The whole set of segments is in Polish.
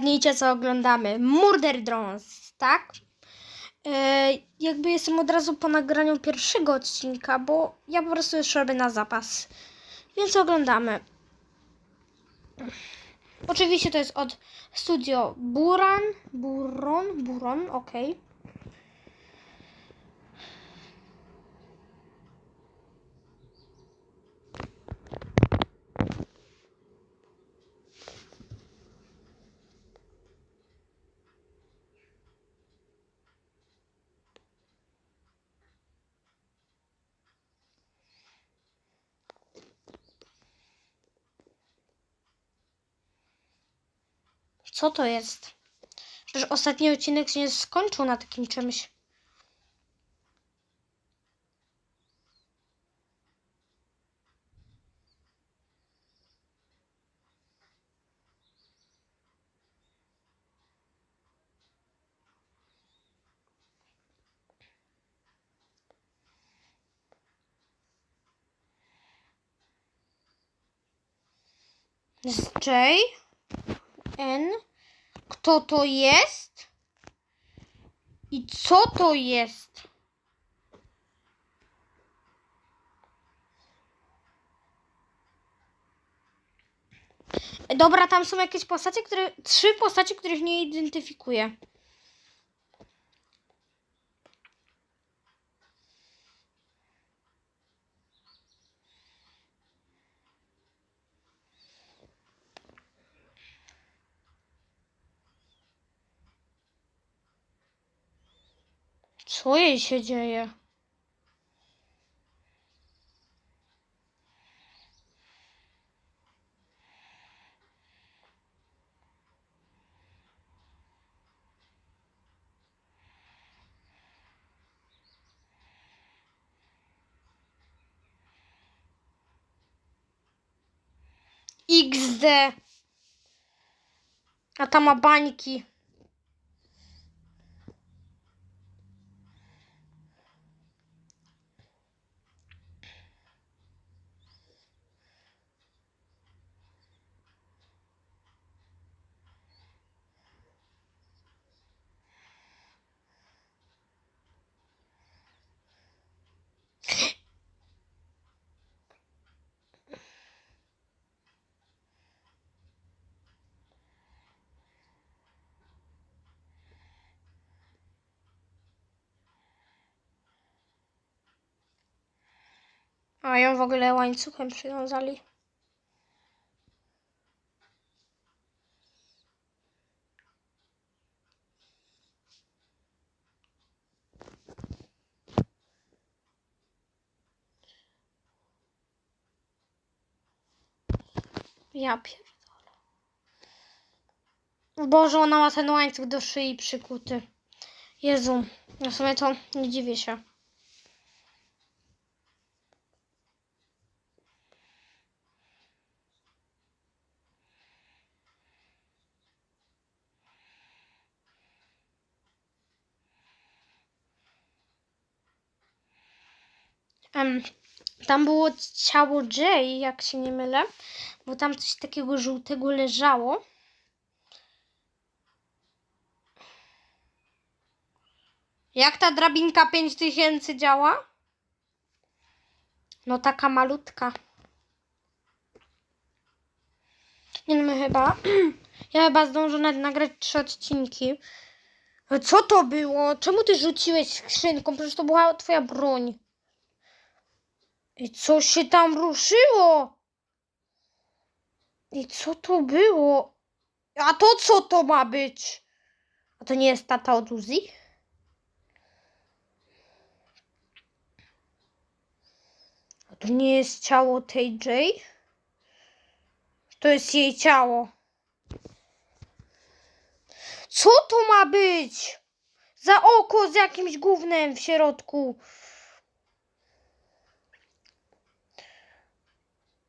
Zgadnijcie, co oglądamy. Murder Drones, tak? E, jakby jestem od razu po nagraniu pierwszego odcinka, bo ja po prostu już robię na zapas. Więc oglądamy. Oczywiście to jest od studio Buran. Buron? Buron, okej. Co to jest? Przecież ostatni odcinek się nie skończył na takim czymś. Z J? N? Kto to jest? I co to jest? Dobra, tam są jakieś postacie, które. Trzy postacie, których nie identyfikuję. Co jej się dzieje? XD. A ta ma bańki. A ją w ogóle łańcuchem przywiązali. Ja pierdolę. Boże, ona ma ten łańcuch do szyi przykuty. Jezu, w sumie to nie dziwię się. Tam było ciało Jay, jak się nie mylę, bo tam coś takiego żółtego leżało. Jak ta drabinka 5000 działa? No taka malutka. Nie no, chyba. Ja chyba zdążę nagrać trzy odcinki. Ale Co to było? Czemu ty rzuciłeś skrzynką? Przecież to była twoja broń. I co się tam ruszyło? I co to było? A to co to ma być? A to nie jest tata od Uzi? A to nie jest ciało tej Jay? To jest jej ciało. Co to ma być? Za oko z jakimś gównem w środku.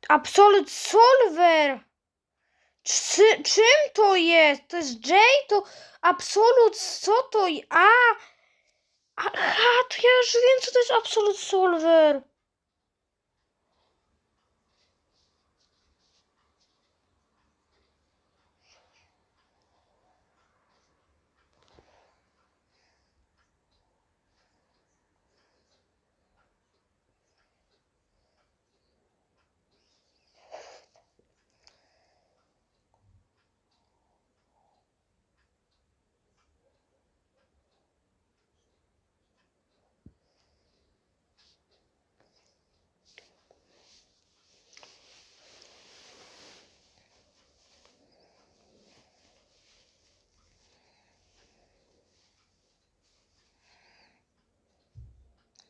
Absolut Solver. Czy, czym to jest? To jest J? To Absolut, co to? A! Aha, to ja już wiem, co to jest Absolut Solver.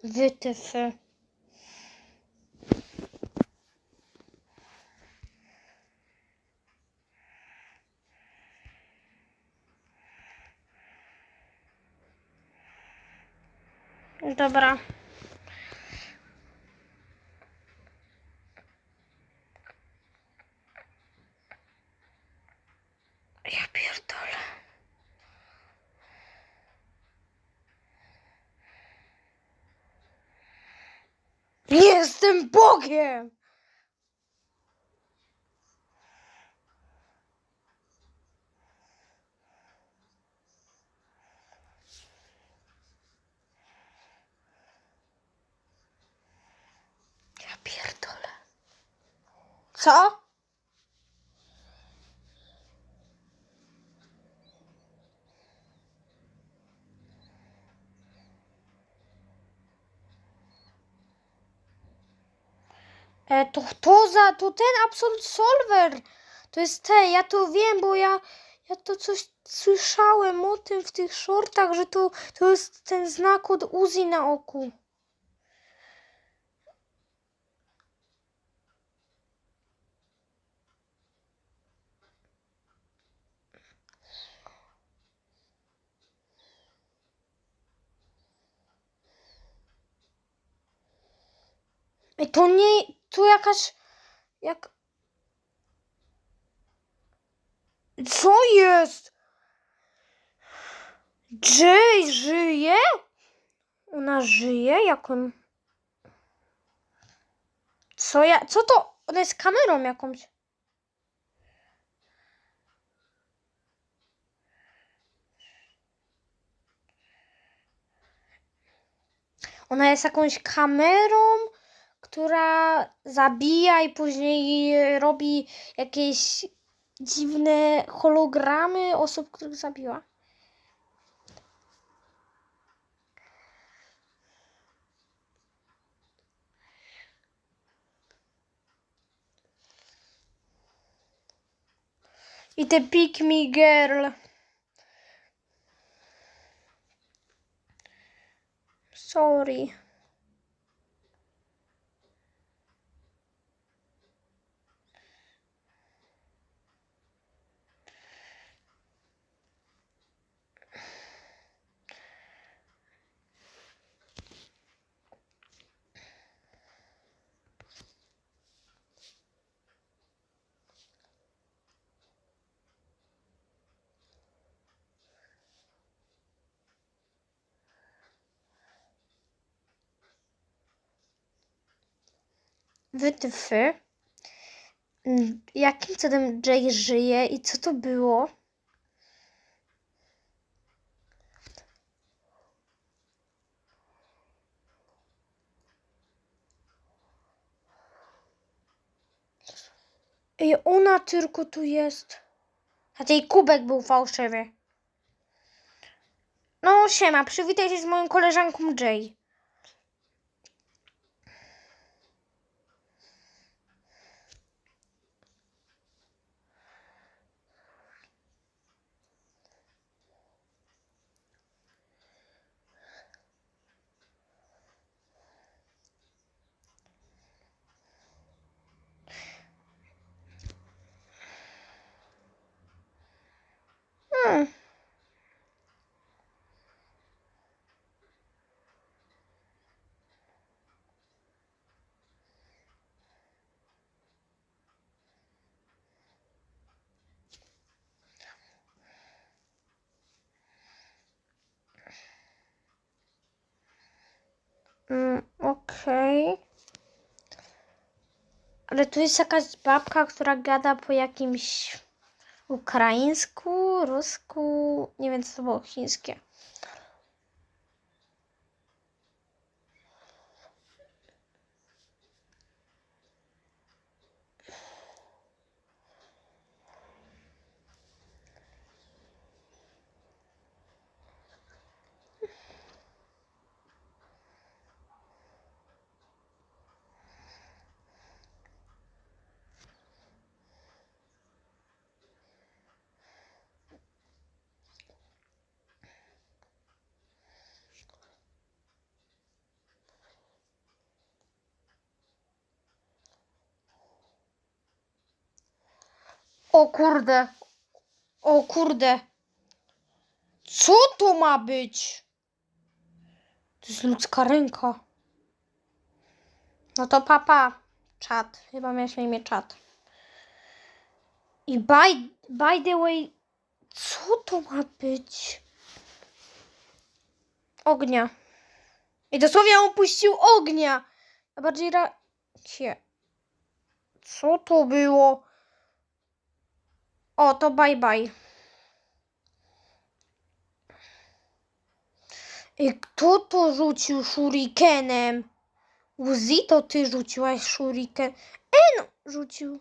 Wytyfy. Dobra. Ja pierdolę. Bogiem! Ja pierdolę. Co? To to za, to ten Absolute Solver. To jest te, ja to wiem, bo ja, ja to coś słyszałem o tym w tych shortach, że to, to jest ten znak od Uzi na oku. Ej, to nie, to jakaś, jak... Co jest? Jay żyje? Ona żyje? Jak on... Co ja, co to? Ona jest kamerą jakąś. Ona jest jakąś kamerą, która zabija i później robi jakieś dziwne hologramy osób, których zabiła. I te Pick Me Girl. Sorry. Wytyfy. Mm, Jakim cudem Jay żyje i co to było? Ej, ona tylko tu jest. A tej kubek był fałszywy. No, siema, przywitaj się z moją koleżanką Jay. Mm, Okej. Ale tu jest jakaś babka, która gada po jakimś ukraińsku, rusku, nie wiem co to było, chińskie. O kurde. O kurde. Co to ma być? To jest ludzka ręka. No to papa. Czat. Chyba miałeś na imię czat. I by, by the way, co to ma być? Ognia. I dosłownie on puścił ognia. A bardziej rakie. Co to było? O, to bye bye. I kto to rzucił shurikenem? Uzi, to ty rzuciłaś shuriken. En rzucił.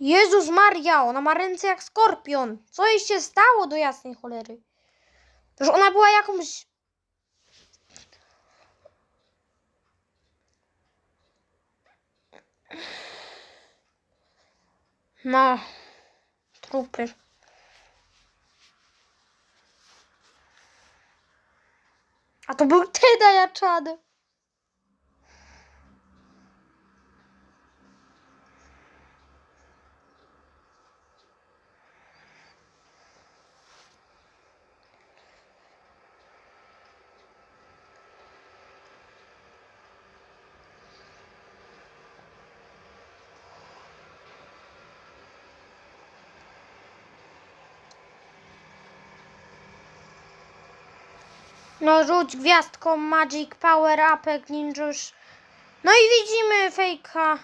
Jezus Maria, ona ma ręce jak skorpion. Co jej się stało do jasnej cholery? Że ona była jakąś... No, trupy. A to był Teda Jaczady. No rzuć gwiazdką Magic Power Upek Ninjusz. No i widzimy fejka.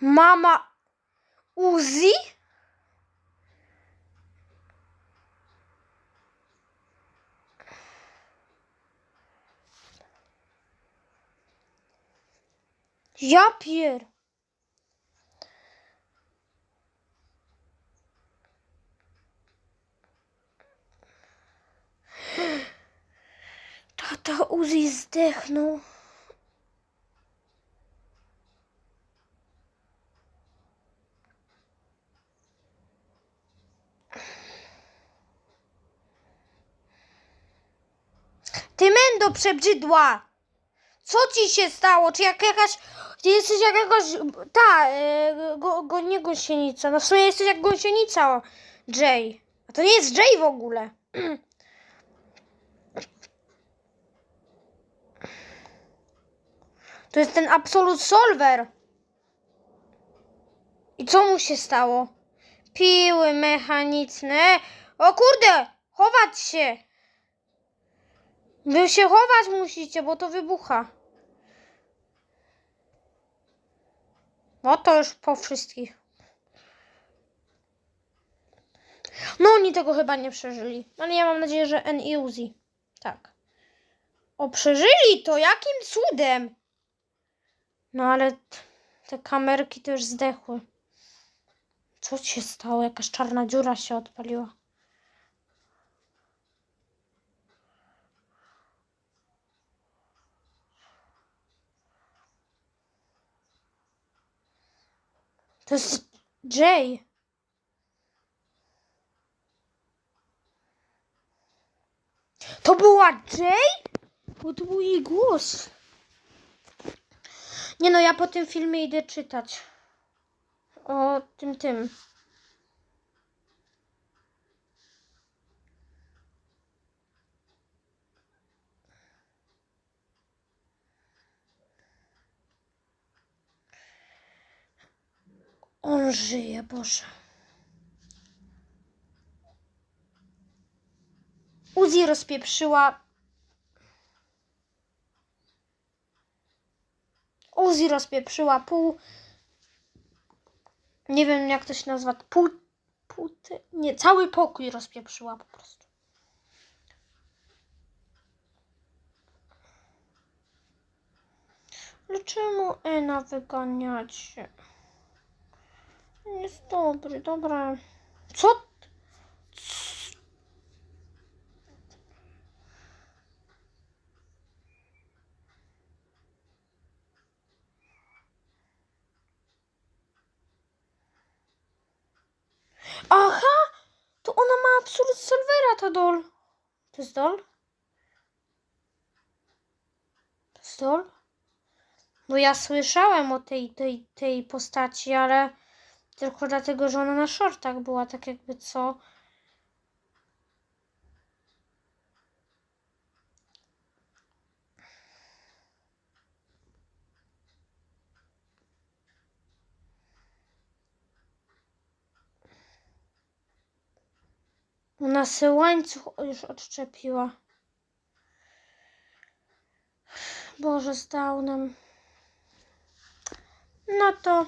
Mama Uzi? Ja pier. Tata Uzi zdechnął. Ty mendo przebrzydła! Co ci się stało? Czy jak jakaś... Ty jesteś jak jakaś... Ta, e, go, go, nie gąsienica. No w sumie jesteś jak gąsienica, Jay. A to nie jest Jay w ogóle. To jest ten Absolute Solver. I co mu się stało? Piły mechaniczne. O kurde! Chować się! Wy się chować musicie, bo to wybucha. No to już po wszystkich. No oni tego chyba nie przeżyli. Ale ja mam nadzieję, że N i Uzi. Tak. O, przeżyli to? Jakim cudem? No ale te kamerki to już zdechły. Co się stało? Jakaś czarna dziura się odpaliła. To jest Jay. To była Jay? Bo to był jej głos. Nie no, ja po tym filmie idę czytać. O tym, tym. On żyje, Boże. Uzi rozpieprzyła. Uzi rozpieprzyła pół. Nie wiem jak to się nazywa. Pół. pół nie, cały pokój rozpieprzyła po prostu. Ale czemu Ena wyganiacie? Jest dobry, dobra. Co? Aha! To ona ma absolut Solvera, ta dol. To jest dol? To jest dol? Bo ja słyszałem o tej, tej, tej postaci, ale tylko dlatego, że ona na shortach była, tak jakby co. Ona se łańcuch już odczepiła. Boże, z downem. No to